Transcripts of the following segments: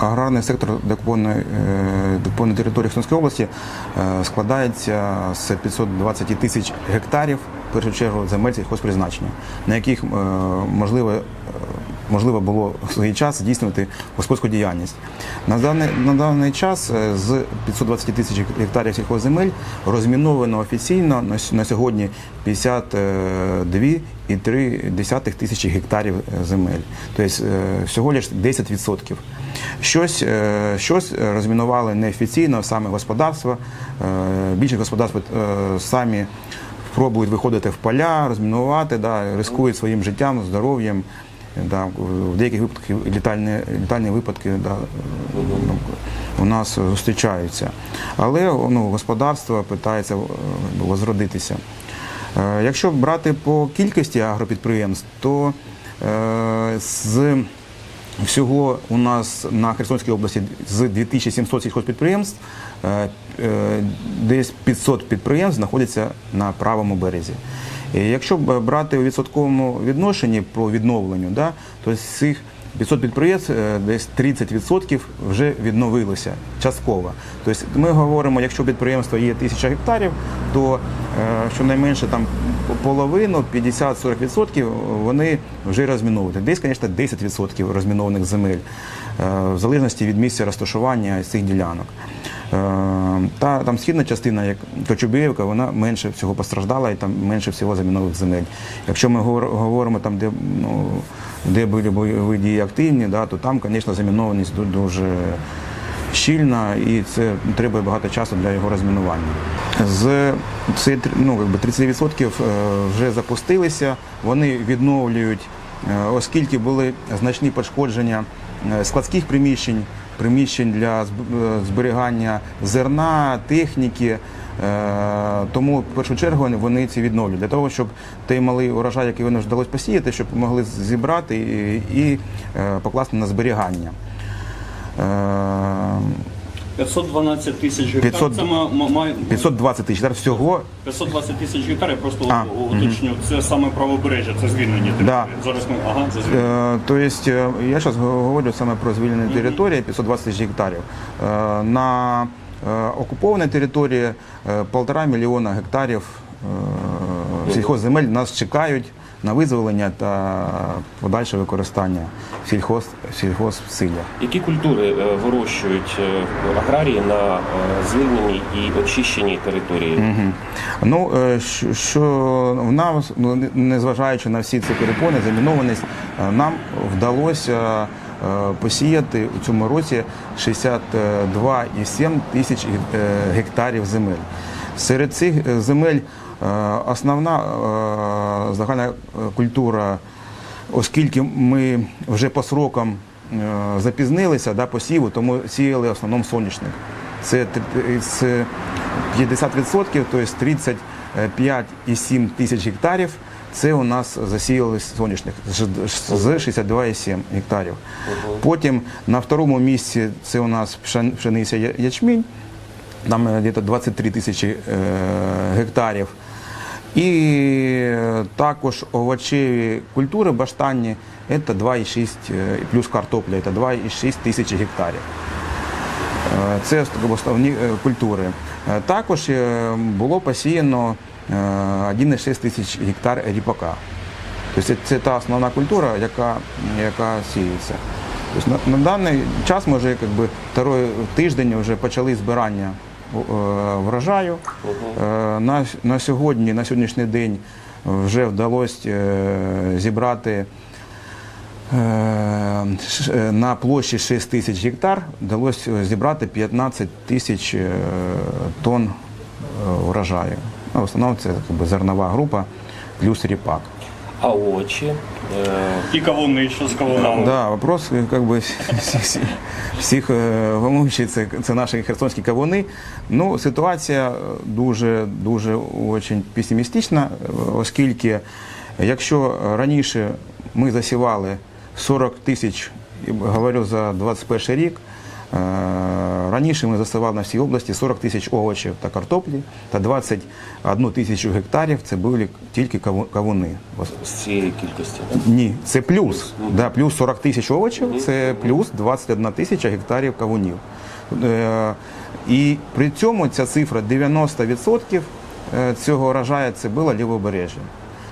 Аграрний сектор деокупованої е, території Херсонської області е, складається з 520 тисяч гектарів, в першу чергу, земель сільхозпризначення, на яких е, можливо, е, було в свій час здійснювати господарську діяльність. На даний, на даний час е, з 520 тисяч гектарів сільхозземель розміновано офіційно на, сьогодні 52,3 тисячі гектарів е, земель. Тобто е, всього лише 10%. Щось, е, щось розмінували неофіційно, саме господарства. Е, Більше господарств е, самі пробують виходити в поля, розмінувати, да, ризикують своїм життям, здоров'ям. Да, в деяких випадках літальні, літальні випадки да, ну, у нас зустрічаються. Але ну, господарство питається е, возродитися. Е, Якщо брати по кількості агропідприємств, то е, з всього у нас на Херсонській області з 2700 сільхозпідприємств десь 500 підприємств знаходяться на правому березі. Якщо брати у відсотковому відношенні по відновленню, да, то з цих 500 підприємств е, десь 30% вже відновилося частково. Тобто ми говоримо, якщо підприємство є 1000 гектарів, то е, щонайменше там половину, 50-40% вони вже розміновують. Десь, звісно, 10% розмінованих земель, е, в залежності від місця розташування цих ділянок. Е, Та там східна частина, як Кочубіївка, вона менше всього постраждала і там менше всього замінових земель. Якщо ми говоримо там, де, ну, де були бойові дії активні, да, то там, звісно, замінованість ду- дуже щільна і це треба багато часу для його розмінування. З цей ну, якби 30% е, вже запустилися, вони відновлюють, е, оскільки були значні пошкодження складських приміщень, приміщень для е, зберігання зерна, техніки. Е, Тому в першу чергу вони- ці відновлюють для того, щоб той малий урожай, який вони вдалося посіяти, щоб могли зібрати і, і е, покласти на зберігання. Е, 512 тисяч гектар. 500 Це ма- ма- має 520 тисяч гектарів всього 520 тисяч гектар. Я просто А, уточню. Це саме правобережжя, це звільнені території. Зараз ми ага, це звільнені. Е, То есть, е, я зараз говорю саме про звільнені території 520 тисяч гектарів. Е, На е, окупованій території е, полтора мільйона гектарів е, сільхозземель нас чекають на визволення та подальше використання сільхоз, сільхозсилля. Які культури е, вирощують е, аграрії на е, звільненій і очищеній території? Мгм. Ну, що, в нас, ну, не- незважаючи на всі ці перепони, замінованість, нам вдалося посіяти у цьому році 62,7 тисяч ге- гектарів земель. Серед цих земель основна е, загальна е, культура, оскільки ми вже по срокам е, запізнилися да, посіву, тому сіяли в основному соняшник. Це з 50%, тобто 35,7 тисяч гектарів. Це у нас засіяли соняшник з з 62,7 гектарів. Потім на второму місці це у нас пшениця ячмінь, там е, десь 23 тисячі е, гектарів. І е, також овочеві культури баштанні це 2,6 е, плюс картопля, це 2,6 тисячі гектарів. Е, Це основні культури. Також було посіяно е, 1,6 тисяч гектар ріпака. Тобто це, та основна культура, яка, яка сіється. Тобто на, на даний час ми вже якби, второй тиждень вже почали збирання врожаю. Е, На, на сьогодні, на сьогоднішній день вже вдалося е, зібрати Е, е, на площі 6 тисяч гектар вдалося зібрати 15 тисяч е, тонн е, урожаю. Ну, в основному це зернова група плюс ріпак. А овочі? Е, І кавуни, що з кавунами. Да, вопрос е, как бы, всіх, всіх, е, волнуючий, це, це наші херсонські кавуни. Ну, ситуація дуже, дуже очень песимістична, е, оскільки якщо раніше ми засівали 40 тисяч, говорю за 21 рік, Раніше ми засівали на всій області 40 тисяч овочів та картоплі та 21 тисячу гектарів це були тільки каву- кавуни. З цієї кількості. так? ні, це плюс. Да, плюс 40 тисяч овочів, це плюс 21 тисяча гектарів кавунів. Е, і при цьому ця цифра 90% е, цього врожаю це було лівобережжя.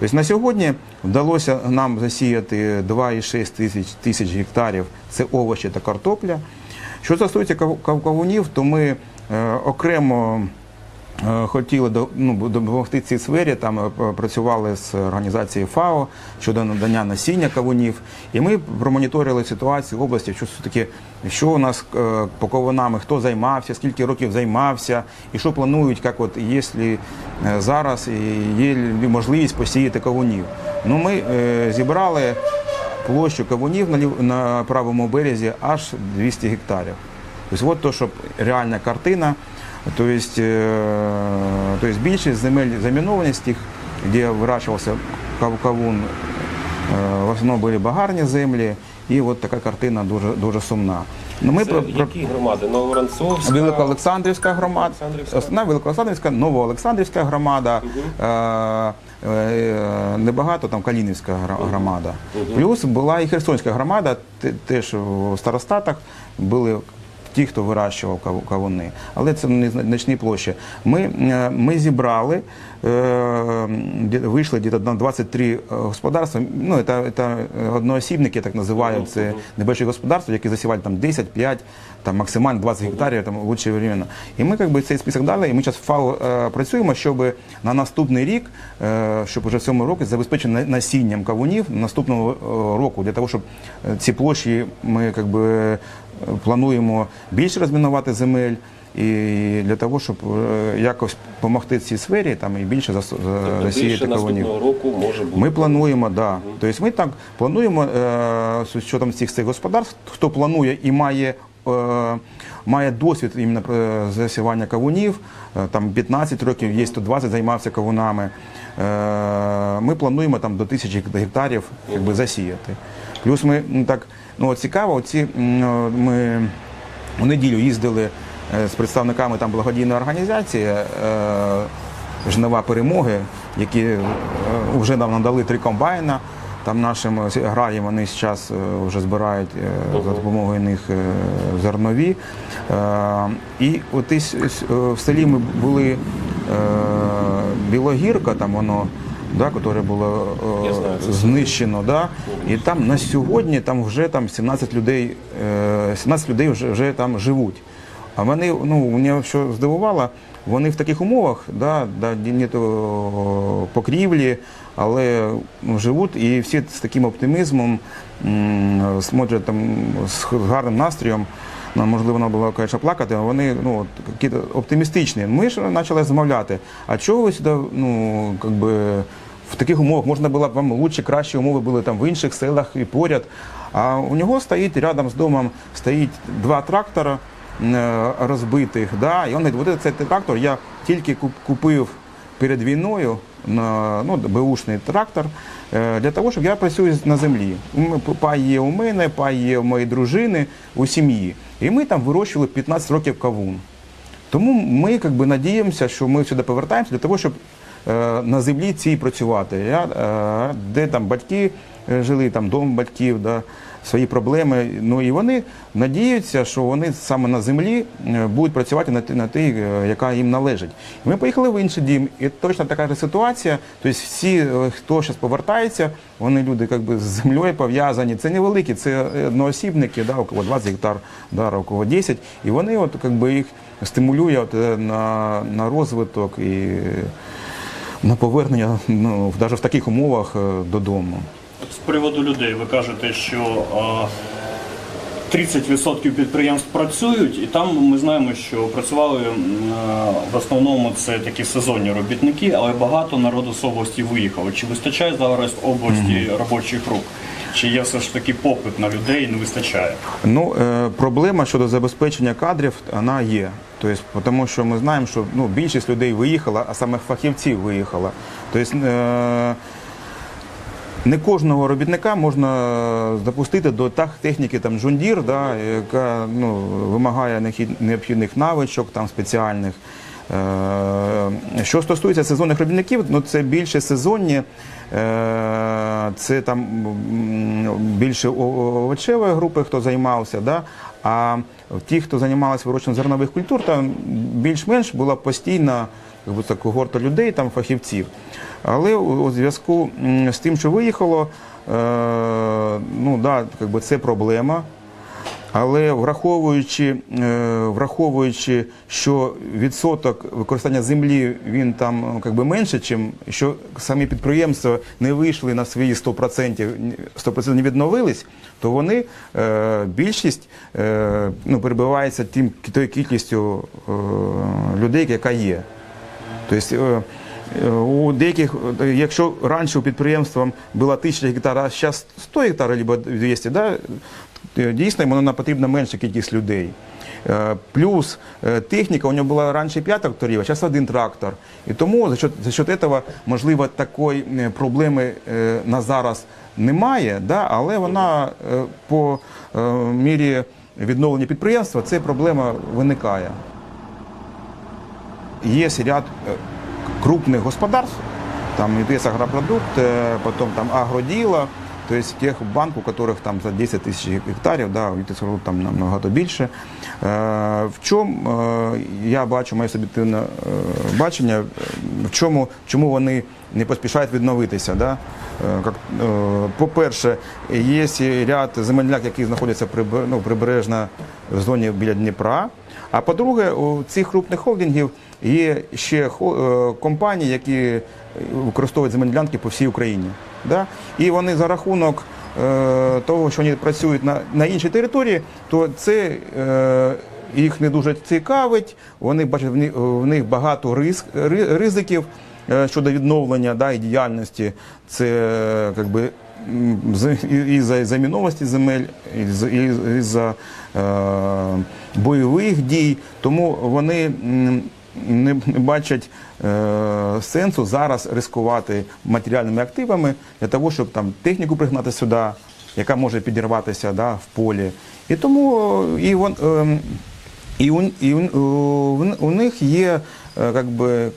Тобто на сьогодні вдалося нам засіяти 2,6 тисяч, тисяч гектарів це овочі та картопля. Що стосується кав- кав- то ми е, окремо Е, Хотіли ну, допомогти цій сфері, там е, працювали з організацією ФАО щодо надання насіння кавунів. І ми промоніторили ситуацію в області, що все-таки, що у нас по кавунами, хто займався, скільки років займався, і що планують, як от, е, зараз є можливість посіяти кавунів. Ну, ми е, зібрали площу кавунів на, лів- на правому березі аж 200 гектарів. Тобто, от то, щоб реальна картина. тобто, есть, э, то есть більшість земель замінованість, де вирощувався кав- кавун, э, в основному були багарні землі, і от така картина дуже, дуже сумна. Ну, ми Це про, які громади? Новоронцовська? Великоолександрівська громада, основна Великоолександрівська, Новоолександрівська громада, е, е, небагато там Калінівська громада. Плюс була і Херсонська громада, теж в старостатах були ті, хто вирощував кавуни. Але це не значні площі. Ми, е, ми зібрали, е, вийшли на 23 господарства. Ну, це, це одноосібники, так називають. Це небольші господарства, які засівали там 10, 5, там максимально 20 гектарів, там лучше временно. І ми якби цей список дали, і ми зараз е, працюємо, щоб на наступний рік, е, щоб уже в цьому році забезпечити насінням кавунів наступного е, року, для того, щоб е, ці площі ми якби е, плануємо більше розмінувати земель. І для того, щоб е, якось допомогти цій сфері, там і більше за- Тобто засіяти кавунів. року може бути. Ми плануємо, да. Тобто ми так плануємо е, з учетом всіх цих господарств, хто планує і має. е, Має досвід іменно е, засівання кавунів, е, там 15 років, є 120 займався кавунами. Е, Ми плануємо там до тисячі гектарів якби, засіяти. Плюс ми ну, так, ну цікаво, оці, е, ми у неділю їздили е, з представниками там благодійної організації е, Жнива перемоги, які вже нам надали три комбайна. Там нашим аграріям вони зараз вже збирають за допомогою них зернові. І от в селі ми були Білогірка, там воно, да, яке було це знищено. Да? І там на сьогодні там вже там 17 людей, е, 17 людей вже, вже там живуть. А вони, ну, мене що здивувало, вони в таких умовах, да, да, де нету покрівлі, але живуть і всі з таким оптимізмом смотрять там з гарним настроєм. Ну, можливо, вона була, звісно, плакати, але вони ну, от, оптимістичні. Ми ж почали замовляти. А чого ви сюди, ну, как би, в таких умовах можна було б вам лучше, кращі умови були там в інших селах і поряд. А у нього стоїть рядом з домом стоїть два трактора е, розбитих. Да? І він говорить, цей трактор я тільки купив перед війною на ну, беушний трактор е, для того, щоб я працюю на землі. Пай є у мене, пай є у моєї дружини, у сім'ї. І ми там вирощували 15 років кавун. Тому ми як би, надіємося, що ми сюди повертаємося для того, щоб е, на землі цій працювати. Я, е, де там батьки е, жили, там дом батьків, да, свої проблеми. Ну і вони надіються, що вони саме на землі е, будуть працювати на, на тій, е, яка їм належить. Ми поїхали в інший дім, і точно така ж ситуація. Тобто всі, е, хто зараз повертається, вони люди як би, з землею пов'язані. Це невеликі, це одноосібники, да, у кого 20 гектар, да, у кого 10. І вони от, як би, їх стимулює от, на, на розвиток і на повернення ну, навіть в таких умовах додому. З приводу людей ви кажете, що 30% підприємств працюють, і там ми знаємо, що працювали в основному це такі сезонні робітники, але багато народу з області виїхало. Чи вистачає зараз області робочих рук? Чи є все ж таки попит на людей, не вистачає? Ну, е, проблема щодо забезпечення кадрів вона є. Тобто, тому що ми знаємо, що ну, більшість людей виїхала, а саме фахівців виїхала. Тобто, е, не кожного робітника можна допустити до техніки там Джундір, да, яка ну, вимагає необхід- необхідних навичок там, спеціальних. Е, Що стосується сезонних робітників, ну це більше сезонні, е, це там більше овочевої групи, хто займався. Да? А ті, хто займалися вирощенням зернових культур, там більш-менш була постійна як би, так, когорта людей, там, фахівців. Але у, зв'язку з тим, що виїхало, е, ну, да, як би, це проблема. Але враховуючи, е, враховуючи, що відсоток використання землі він там ну, как би менше, чим що самі підприємства не вийшли на свої 100%, 100% не відновились, то вони е, більшість е, ну, перебивається тим тою кількістю е, людей, яка є. Тобто у деяких, якщо раніше у підприємства була тисяча гектарів, а зараз 100 гектарів або 200, да, е, дійсно йому нам потрібна менша кількість людей. Е, Плюс е, техніка, у нього була раніше 5 тракторів, а зараз один трактор. І тому за счет, за счет цього, можливо, такої проблеми на зараз немає, да, але вона по мірі відновлення підприємства, ця проблема виникає. Есть ряд э, крупных господарств, там ИТС Агропродукт, э, потом там Агроділо, то есть тех банк, у которых там за 10 тисяч гектарів, да, у ІТС Агропродукт там набагато більше. Е, В чому е, я бачу моє суб'єктивне е, бачення, е, в чому, чому вони не поспішають відновитися. Да? Е, як, е, По-перше, є ряд земельняк, які знаходяться приб- ну, прибережно в зоні біля Дніпра. А по-друге, у цих крупних холдингів є ще е, компанії, які використовують земельні по всій Україні. Да? І вони за рахунок е, того, що вони працюють на, на іншій території, то це е, їх не дуже цікавить. Вони бачать в них, багато ризик, ризиків е, щодо відновлення да, і діяльності. Це би, м, і- із-за заміновості земель, із-за е, бойових дій. Тому вони не не бачать е, сенсу зараз ризикувати матеріальними активами для того, щоб там техніку пригнати сюди, яка може підірватися да, в полі. І тому е, і вон, ем, і у, і у, у, них є е, как би,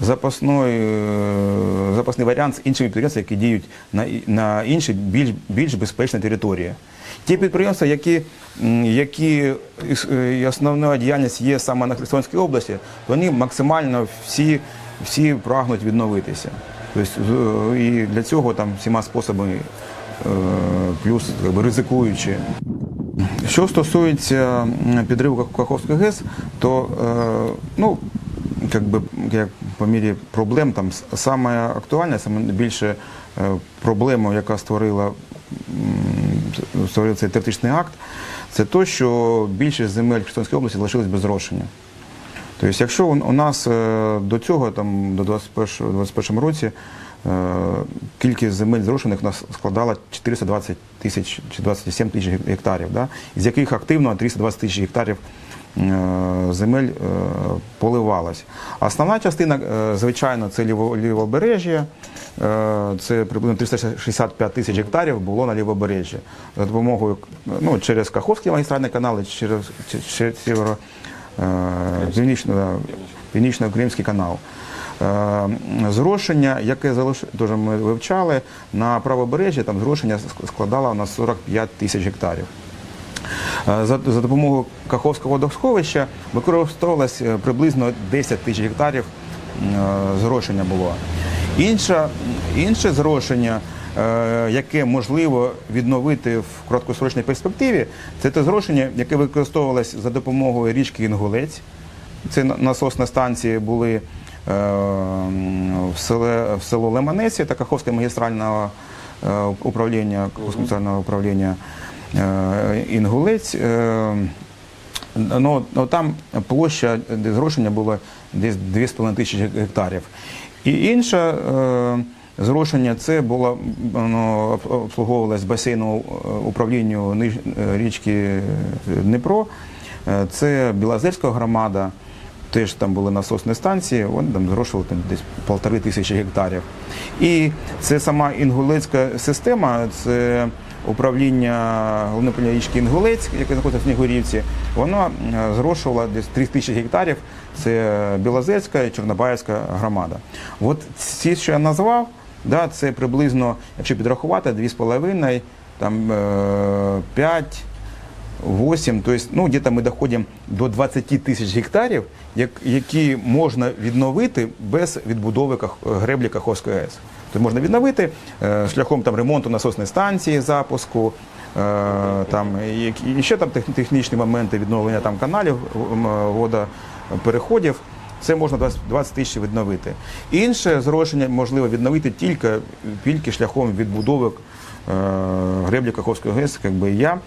запасний, е, запасний варіант з іншими підприємствами, які діють на, на інші більш, більш безпечні території. Ті підприємства, які, які е, і основна діяльність є саме на Херсонській області, вони максимально всі, всі прагнуть відновитися. Тобто, і для цього там всіма способами, е, плюс как би, ризикуючи. Що стосується підриву Каховської ГЕС, то е, ну, як би, як по мірі проблем, там саме актуальне, саме більше е, проблема, яка створила, створив цей теоретичний акт, це те, що більшість земель Херсонської області залишились без розшення. Тобто, якщо у нас е, до цього, там, до 21 21 році, кількість земель зрошених у нас складала 420 тисяч чи 27 тисяч гектарів, да? з яких активно 320 тисяч гектарів е, земель е, поливалась. Основна частина, е, звичайно, це лівобережжя, е, це приблизно 365 тисяч гектарів було на лівобережжі. За допомогою ну, через Каховський магістральний канал і через, через е, північно-кримський канал. Е, Зрошення, яке залиш... дуже ми вивчали, на правобережжі там зрошення складало на 45 тисяч гектарів. Е, За, за допомогою Каховського водосховища використовувалось е, приблизно 10 тисяч гектарів зрошення було. Інше, інше зрошення, яке можливо відновити в короткосрочній перспективі, це те зрошення, яке використовувалось за допомогою річки Інгулець. Це на- насосні станції були в, селе, в село Леманесі та Каховське магістрального е, управління, магістрального управління е, Інгулець. Е, Ну, ну, там площа зрошення була десь 2,5 тисячі гектарів. І інше е, зрошення це було об- обслуговувалось басейну е, управлінню е, річки Дніпро. Е, Це Білозерська громада. Теж там були насосні станції, вони там зрошували там, десь полтори тисячі гектарів. І це сама інгулецька система, це управління головне Інгулець, яке знаходиться в Снігурівці, воно е, зрошувало десь 3 тисячі гектарів. Це Білозерська і Чорнобаївська громада. От ці, що я назвав, да, це приблизно, якщо підрахувати, 2,5, там е, 5, 8, то есть, ну, где-то ми доходимо до 20 тисяч гектарів, як, які можна відновити без відбудови Ках- греблі Каховської АЕС. Тобто можна відновити е, шляхом там, ремонту насосної станції, запуску, е, там, і ще там тех- технічні моменти відновлення там, каналів, водопереходів. Це можна 20 20 тисяч відновити. Інше зрошення можливо відновити тільки, тільки шляхом відбудови е, греблі Каховської ГЕС. Якби я,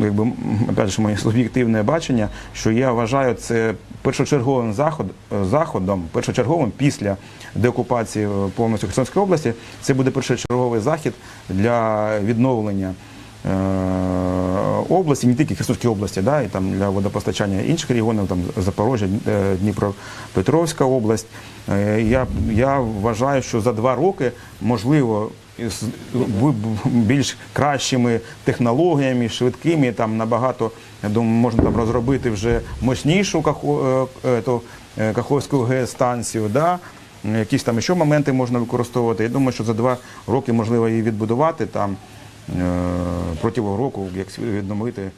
якби, опять же, моє суб'єктивне бачення, що я вважаю це першочерговим заход, е, заходом, першочерговим після деокупації е, повністю Херсонської області. Це буде першочерговий захід для відновлення. е, Області, не тільки Херсонської області, да, і там для водопостачання інших регіонів, там Запоріжжя, е, Дніпропетровська область. Е, Я, я вважаю, що за два роки можливо більш кращими технологіями, швидкими, там набагато я думаю, можна там розробити вже мощнішу е, е, е, Каховську ГЕС станцію. Да? Якісь там ще моменти можна використовувати. Я думаю, що за два роки можливо її відбудувати там протягом року, як відновити